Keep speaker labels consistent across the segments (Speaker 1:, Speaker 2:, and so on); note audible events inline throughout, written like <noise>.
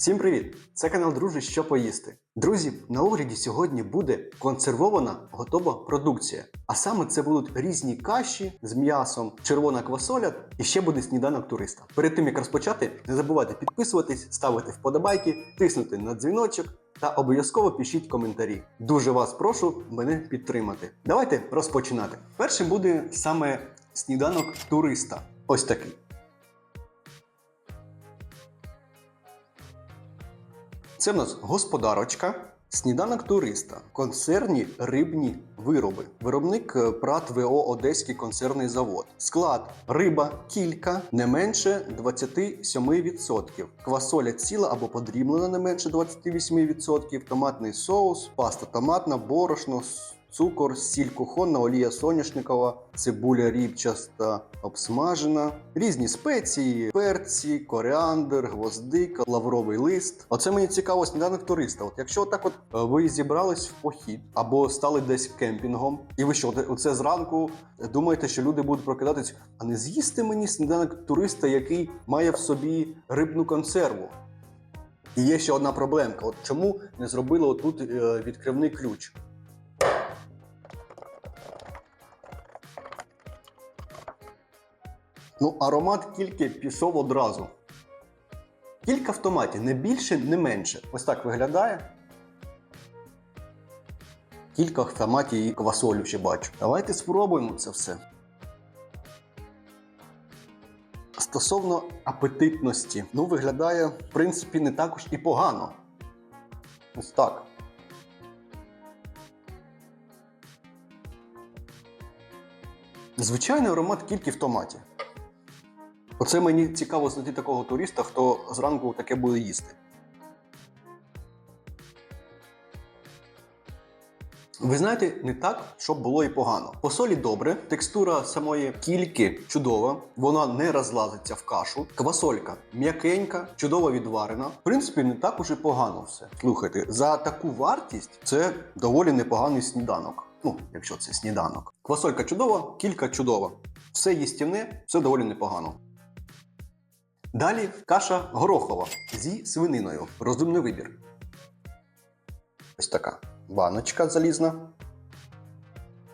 Speaker 1: Всім привіт! Це канал Друже, що поїсти. Друзі, на огляді сьогодні буде консервована готова продукція. А саме це будуть різні каші з м'ясом, червона квасоля і ще буде сніданок туриста. Перед тим як розпочати, не забувайте підписуватись, ставити вподобайки, тиснути на дзвіночок та обов'язково пишіть коментарі. Дуже вас прошу мене підтримати. Давайте розпочинати. Першим буде саме сніданок туриста. Ось такий. Це в нас господарочка, сніданок туриста, концерні рибні вироби. Виробник е, ПРАТ ВО Одеський концерний завод. Склад риба кілька, не менше 27%. Квасоля ціла або подрібнена не менше 28%. Томатний соус, паста томатна, борошно. Цукор, сіль кухонна, олія соняшникова, цибуля рібчаста обсмажена, різні спеції, перці, коріандр, гвоздика, лавровий лист. Оце мені цікаво сніданок туриста. От якщо так от е, ви зібрались в похід або стали десь кемпінгом, і ви що, оце зранку думаєте, що люди будуть прокидатись, а не з'їсти мені сніданок туриста, який має в собі рибну консерву. І є ще одна проблемка: от чому не зробили отут е, відкривний ключ? Ну, аромат тільки пішов одразу. Кілька в томаті, не більше, не менше. Ось так виглядає. Кілька в томаті і квасолю ще бачу. Давайте спробуємо це все. Стосовно апетитності, ну, виглядає, в принципі, не також і погано. Ось так. Звичайний аромат тільки в томаті. Оце мені цікаво знайти такого туриста, хто зранку таке буде їсти. Ви знаєте, не так, щоб було і погано. По солі добре, текстура самої кільки чудова, вона не розлазиться в кашу. Квасолька м'якенька, чудово відварена. В принципі, не так уже погано все. Слухайте, за таку вартість це доволі непоганий сніданок. Ну, якщо це сніданок. Квасолька чудова, кілька чудова. Все їстівне, все доволі непогано. Далі каша горохова зі свининою. Розумний вибір. Ось така баночка залізна.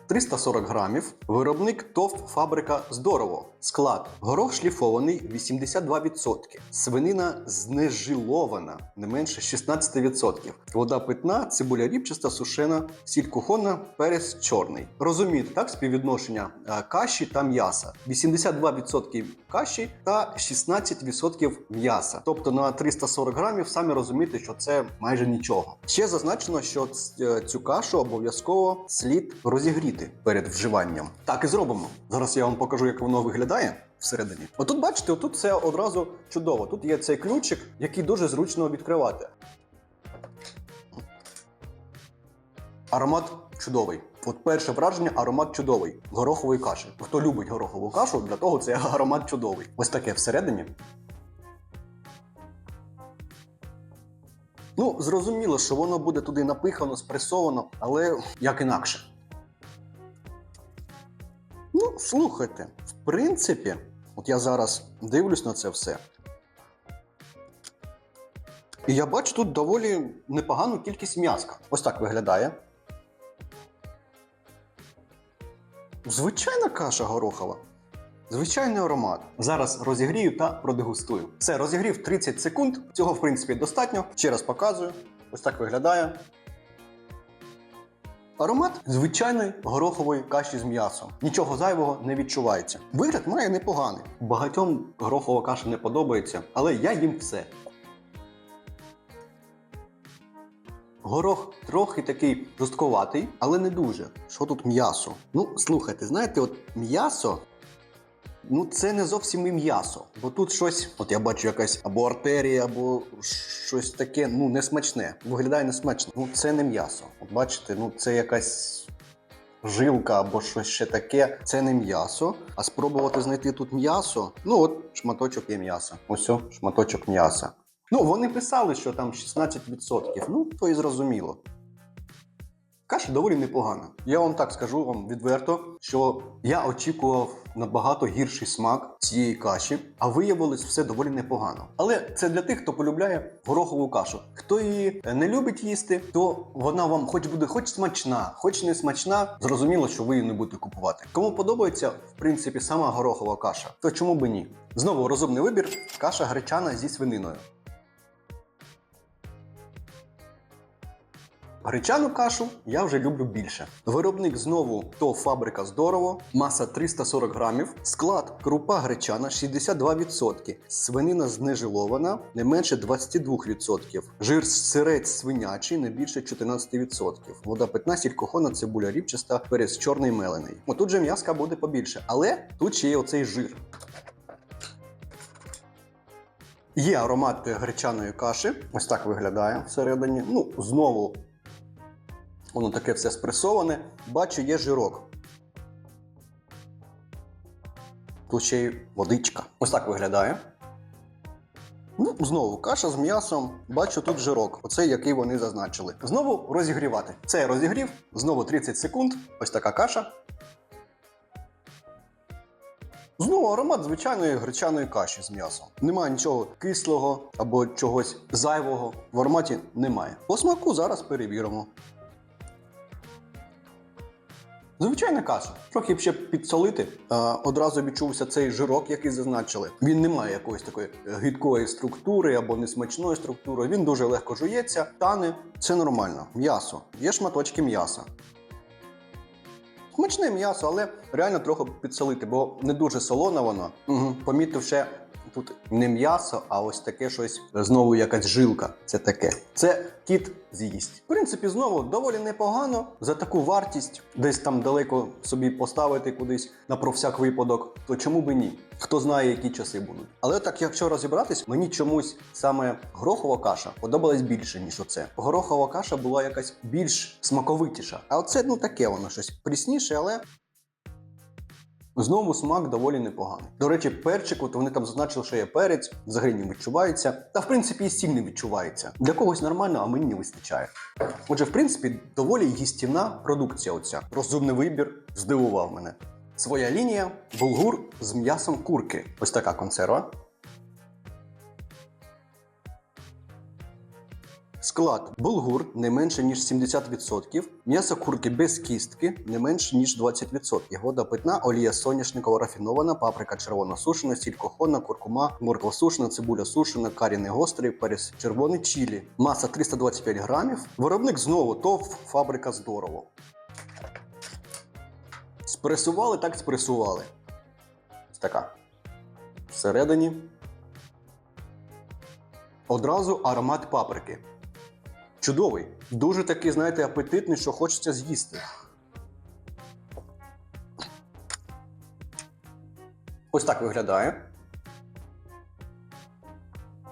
Speaker 1: 340 грамів. Виробник ТОВ Фабрика Здорово. Склад. Горох шліфований 82%. Свинина знежилована не менше 16%. Вода питна, цибуля ріпчаста, сушена, сіль кухонна, перець чорний. Розумієте, так, співвідношення е, каші та м'яса. 82% каші та 16% м'яса. Тобто на 340 грамів самі розумієте, що це майже нічого. Ще зазначено, що е, цю кашу обов'язково слід розігріти перед вживанням. Так і зробимо. Зараз я вам покажу, як воно виглядає. Всередині, отут бачите, отут все одразу чудово. Тут є цей ключик, який дуже зручно відкривати. Аромат чудовий. От перше враження аромат чудовий. Горохової каші. Хто любить горохову кашу, для того це <laughs> аромат чудовий. Ось таке всередині. Ну, зрозуміло, що воно буде туди напихано, спресовано, але як інакше. Ну, слухайте, в принципі, от я зараз дивлюсь на це все. І я бачу тут доволі непогану кількість м'яска. Ось так виглядає. Звичайна каша горохова. Звичайний аромат. Зараз розігрію та продегустую. Все, розігрів 30 секунд. Цього, в принципі, достатньо. Ще раз показую. Ось так виглядає. Аромат звичайної горохової каші з м'ясом. Нічого зайвого не відчувається. Вигляд має непоганий. Багатьом горохова каша не подобається, але я їм все. Горох трохи такий жорстковатий, але не дуже. Що тут м'ясо? Ну, слухайте, знаєте, от м'ясо. Ну, це не зовсім і м'ясо. Бо тут щось, от я бачу якась або артерія, або щось таке, ну, несмачне. Виглядає несмачно. Ну, це не м'ясо. От бачите, ну це якась жилка або щось ще таке. Це не м'ясо. А спробувати знайти тут м'ясо. Ну, от шматочок є м'яса. Ось шматочок м'яса. Ну, вони писали, що там 16%. Ну, то і зрозуміло. Каша доволі непогана. Я вам так скажу вам відверто, що я очікував набагато гірший смак цієї каші, а виявилось все доволі непогано. Але це для тих, хто полюбляє горохову кашу. Хто її не любить їсти, то вона вам хоч буде хоч смачна, хоч не смачна. Зрозуміло, що ви її не будете купувати. Кому подобається, в принципі, сама горохова каша, то чому би ні? Знову розумний вибір каша гречана зі свининою. Гречану кашу я вже люблю більше. Виробник знову то фабрика здорово, маса 340 грамів, склад крупа гречана 62%, свинина знежилована не менше 22%, жир сирець свинячий не більше 14%, вода питна, сіль кохона, цибуля рібчаста, перець чорний мелений. Отут же м'яска буде побільше, але тут ще є оцей жир. Є аромат гречаної каші. Ось так виглядає всередині. Ну, знову воно таке все спресоване. Бачу, є жирок. Тут ще й водичка. Ось так виглядає. Ну, знову каша з м'ясом. Бачу тут жирок. Оцей, який вони зазначили. Знову розігрівати. Це я розігрів, знову 30 секунд. Ось така каша. Знову аромат звичайної гречаної каші з м'ясом. Немає нічого кислого або чогось зайвого. В ароматі немає. По смаку зараз перевіримо. Звичайна каша. Трохи ще підсолити. А, одразу відчувся цей жирок, який зазначили. Він не має якоїсь такої гидкої структури або несмачної структури. Він дуже легко жується, тане. Це нормально. М'ясо. Є шматочки м'яса. Смачне м'ясо, але реально трохи підсолити, бо не дуже солоне воно. Угу. Помітив ще тут не м'ясо, а ось таке щось знову якась жилка. Це таке. Це кіт з'їсть. В принципі, знову доволі непогано за таку вартість, десь там далеко собі поставити кудись на про всяк випадок. То чому би ні? Хто знає, які часи будуть. Але так, якщо розібратись, мені чомусь саме горохова каша подобалась більше, ніж оце. Горохова каша була якась більш смаковитіша. А оце ну таке воно щось прісніше, але Знову смак доволі непоганий. До речі, перчик, от вони там зазначили, що є перець, взагалі не відчувається. Та в принципі і сіль не відчувається. Для когось нормально, а мені не вистачає. Отже, в принципі, доволі їстівна продукція. Оця розумний вибір здивував мене. Своя лінія булгур з м'ясом курки. Ось така консерва. Склад булгур не менше ніж 70%, м'ясо курки без кістки не менше ніж 20%, вода питна, олія соняшникова рафінована, паприка червона сушена, сіль кохона, куркума, морква сушена, цибуля сушена, карі не гострий, перець червоний чилі. Маса 325 грамів. Виробник знову ТОВ фабрика здорово. Спресували, так спресували. Така. Всередині. Одразу аромат паприки. Чудовий. Дуже такий, знаєте, апетитний, що хочеться з'їсти. Ось так виглядає.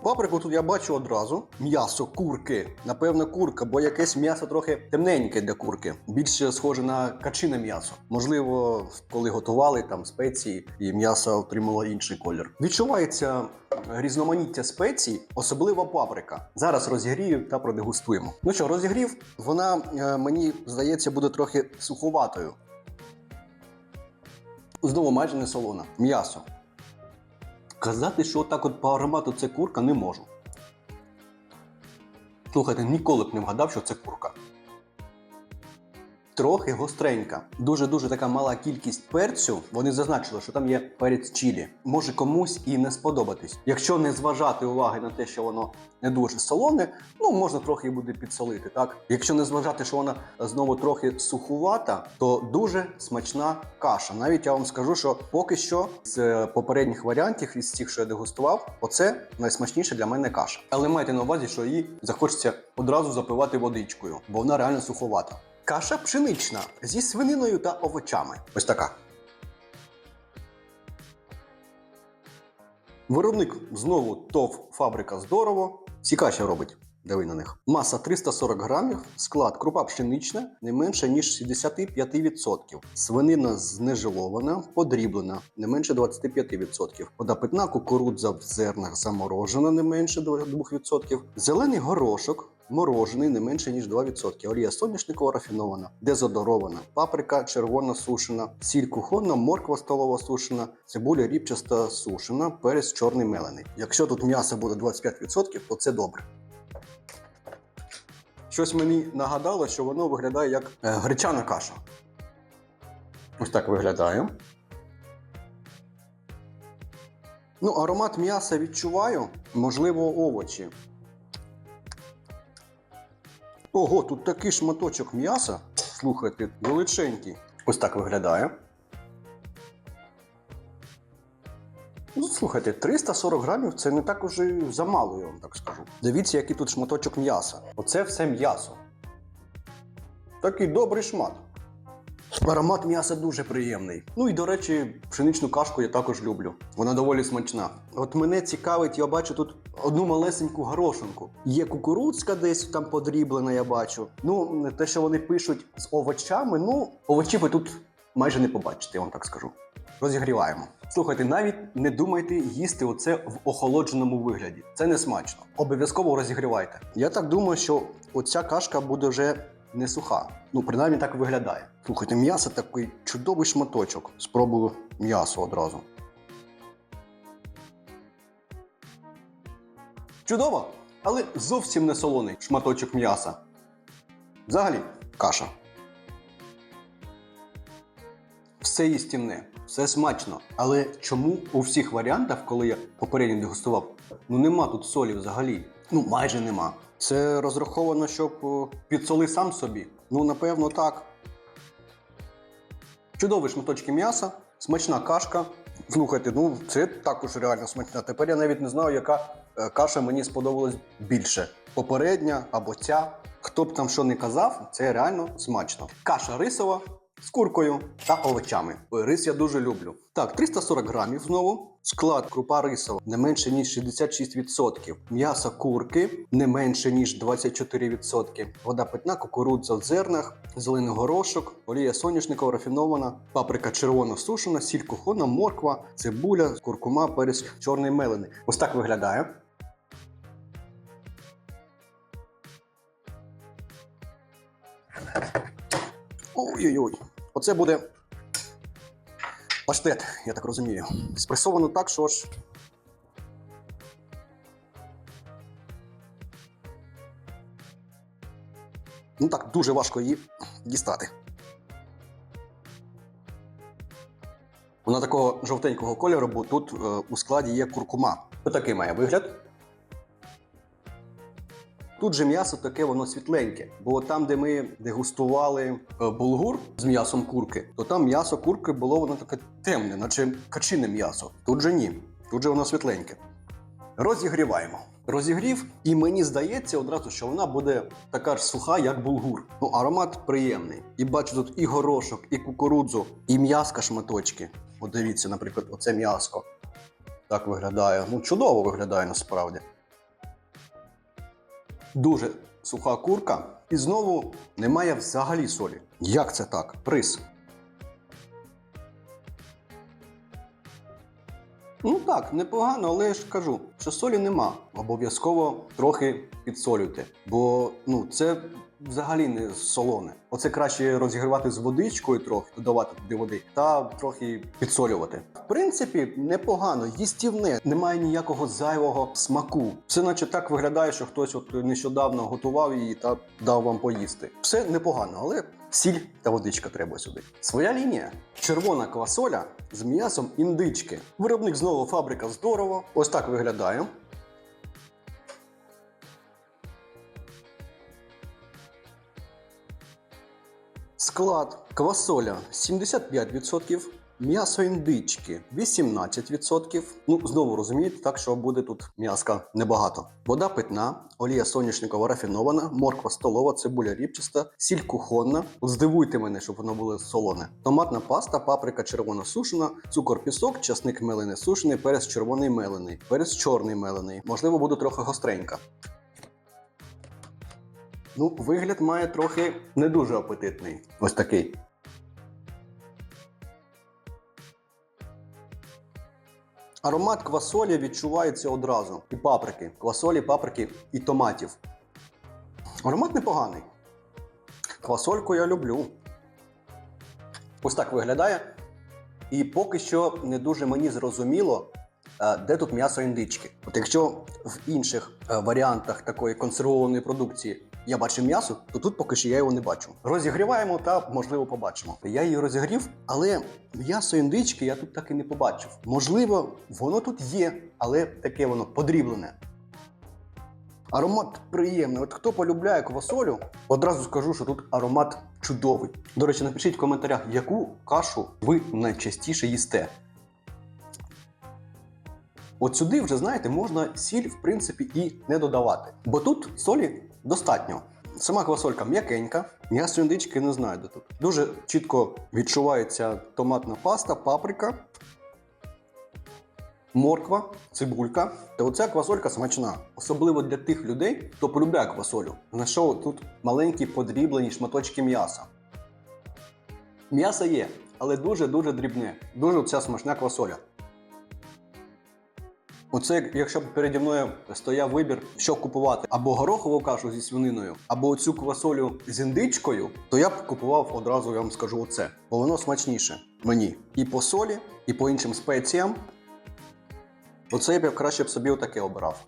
Speaker 1: Паприку тут я бачу одразу. М'ясо курки. Напевно, курка, бо якесь м'ясо трохи темненьке для курки. Більше схоже на качине м'ясо. Можливо, коли готували там спеції, і м'ясо отримало інший колір. Відчувається різноманіття спецій, особливо паприка. Зараз розігрію та продегустуємо. Ну що, розігрів, вона е, мені здається буде трохи суховатою. Знову майже не солона. М'ясо. Казати, що отак от по аромату це курка, не можу. Слухайте, ніколи б не вгадав, що це курка. Трохи гостренька. Дуже-дуже така мала кількість перцю. Вони зазначили, що там є перець чілі. Може комусь і не сподобатись. Якщо не зважати уваги на те, що воно не дуже солоне, ну можна трохи буде підсолити, так? Якщо не зважати, що вона знову трохи сухувата, то дуже смачна каша. Навіть я вам скажу, що поки що з е, попередніх варіантів, із тих, що я дегустував, оце найсмачніша для мене каша. Але майте на увазі, що її захочеться одразу запивати водичкою, бо вона реально суховата. Каша пшенична зі свининою та овочами. Ось така. Виробник знову ТОВ фабрика здорово. Всі каші робить. Диви на них. Маса 340 грамів, склад крупа пшенична не менше ніж 65%. Свинина знежилована, подріблена не менше 25%. Вода питна, кукурудза в зернах заморожена не менше 2%. Зелений горошок морожений не менше ніж 2%, олія соняшникова рафінована, дезодорована, паприка червона сушена, сіль кухонна, морква столова сушена, цибуля ріпчаста сушена, перець чорний мелений. Якщо тут м'ясо буде 25%, то це добре. Щось мені нагадало, що воно виглядає як е, гречана каша. Ось так виглядає. Ну, аромат м'яса відчуваю, можливо, овочі. Ого, тут такий шматочок м'яса. Слухайте, величенький. Ось так виглядає. Ну, слухайте, 340 грамів це не так уже замало, я вам так скажу. Дивіться, який тут шматочок м'яса. Оце все м'ясо. Такий добрий шмат. Аромат м'яса дуже приємний. Ну і до речі, пшеничну кашку я також люблю. Вона доволі смачна. От мене цікавить, я бачу тут одну малесеньку горошинку. Є кукурудзка десь там подріблена, я бачу. Ну, те, що вони пишуть з овочами, ну, овочів ви тут майже не побачите, я вам так скажу. Розігріваємо. Слухайте, навіть не думайте їсти оце в охолодженому вигляді. Це не смачно. Обов'язково розігрівайте. Я так думаю, що оця кашка буде вже не суха. Ну, принаймні так виглядає. Слухайте, м'ясо такий чудовий шматочок. Спробую м'ясо одразу. Чудово, але зовсім не солоний шматочок м'яса. Взагалі, каша. Все їстівне, все смачно. Але чому у всіх варіантах, коли я попередньо дегустував, ну нема тут солі взагалі. Ну, майже нема. Це розраховано, щоб підсоли сам собі. Ну, напевно, так. Чудові шматочки м'яса, смачна кашка. Слухайте, ну це також реально смачна. Тепер я навіть не знаю, яка е, каша мені сподобалась більше. Попередня або ця. Хто б там що не казав, це реально смачно. Каша рисова з куркою та овочами. Ой, Рис я дуже люблю. Так, 340 грамів знову. Склад крупа рисова не менше ніж 66%. М'ясо курки не менше ніж 24%. Вода питна, кукурудза в зернах, зелений горошок, олія соняшникова рафінована, паприка червона сушена, сіль кухона, морква, цибуля, куркума, перець чорний мелений. Ось так виглядає. Ой-ой-ой. Оце буде паштет, я так розумію. Спресовано так, що ж. Ну так, дуже важко її дістати. Вона такого жовтенького кольору, бо тут е, у складі є куркума. Отакий має вигляд. Тут же м'ясо таке воно світленьке, бо там, де ми дегустували е, булгур з м'ясом курки, то там м'ясо курки було воно таке темне, наче качине м'ясо. Тут же ні, тут же воно світленьке. Розігріваємо. Розігрів, і мені здається одразу, що вона буде така ж суха, як булгур. Ну, аромат приємний. І бачу тут і горошок, і кукурудзу, і м'яска шматочки. От дивіться, наприклад, оце м'яско. Так виглядає. Ну, чудово виглядає насправді. Дуже суха курка. І знову немає взагалі солі. Як це так? Приз. Ну так, непогано, але я ж кажу, що солі нема. Обов'язково трохи підсолюйте. Бо ну, це взагалі не солоне. Оце краще розігрівати з водичкою трохи, додавати туди води, та трохи підсолювати. В принципі, непогано, їстівне, немає ніякого зайвого смаку. Все наче так виглядає, що хтось от нещодавно готував її та дав вам поїсти. Все непогано, але сіль та водичка треба сюди. Своя лінія. Червона квасоля з м'ясом індички. Виробник знову фабрика здорово. Ось так виглядає. Склад квасоля 75%, м'ясо індички 18%. Ну, знову розумієте, так що буде тут м'яска небагато. Вода питна, олія соняшникова рафінована, морква столова, цибуля ріпчаста, сіль кухонна. Здивуйте мене, щоб воно було солоне. Томатна паста, паприка червона сушена, цукор пісок, часник мелений сушений, перець червоний мелений, перець чорний мелений. Можливо, буде трохи гостренька. Ну, вигляд має трохи не дуже апетитний. Ось такий. Аромат квасолі відчувається одразу. І паприки. Квасолі, паприки і томатів. Аромат непоганий. Квасольку я люблю. Ось так виглядає. І поки що не дуже мені зрозуміло, е, де тут м'ясо індички. От якщо в інших е, варіантах такої консервованої продукції я бачив м'ясо, то тут поки що я його не бачу. Розігріваємо та можливо побачимо. Я її розігрів, але м'ясо індички я тут так і не побачив. Можливо, воно тут є, але таке воно подріблене. Аромат приємний. От хто полюбляє квасолю, одразу скажу, що тут аромат чудовий. До речі, напишіть в коментарях, яку кашу ви найчастіше їсте. От сюди вже, знаєте, можна сіль, в принципі, і не додавати. Бо тут солі достатньо. Сама квасолька м'якенька, м'ясо індички не знаю де тут. Дуже чітко відчувається томатна паста, паприка, морква, цибулька. Та оця квасолька смачна. Особливо для тих людей, хто полюбляє квасолю. Знайшов тут маленькі подріблені шматочки м'яса. М'ясо є, але дуже-дуже дрібне. Дуже ця смачна квасоля. Оце, якщо б переді мною стояв вибір, що купувати, або горохову кашу зі свининою, або цю квасолю з індичкою, то я б купував одразу, я вам скажу оце. Бо воно смачніше мені. І по солі, і по іншим спеціям. Оце я б краще б собі отаке обрав.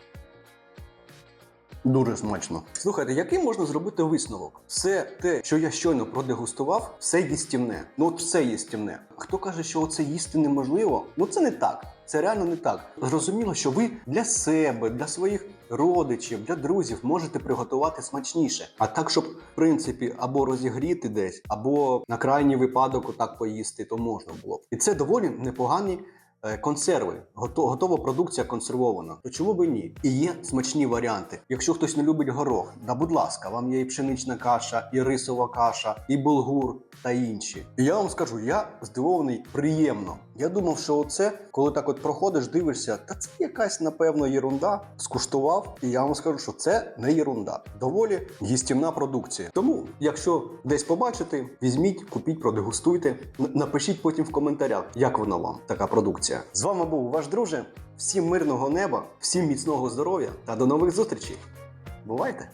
Speaker 1: Дуже смачно. Слухайте, який можна зробити висновок? Все те, що я щойно продегустував, все їстівне. Ну от все їстівне. Хто каже, що це їсти неможливо? Ну це не так. Це реально не так. Зрозуміло, що ви для себе, для своїх родичів, для друзів можете приготувати смачніше. А так, щоб в принципі або розігріти десь, або на крайній випадок отак поїсти, то можна було. І це доволі непогані е, консерви, готова продукція консервована. То чому би ні? І є смачні варіанти. Якщо хтось не любить горох, да будь ласка, вам є і пшенична каша, і рисова каша, і булгур та інші. І я вам скажу, я здивований приємно. Я думав, що оце, коли так от проходиш, дивишся, та це якась напевно єрунда. Скуштував, і я вам скажу, що це не єрунда. Доволі їстівна продукція. Тому, якщо десь побачите, візьміть, купіть, продегустуйте. Напишіть потім в коментарях, як вона вам така продукція. З вами був ваш друже. Всім мирного неба, всім міцного здоров'я та до нових зустрічей. Бувайте!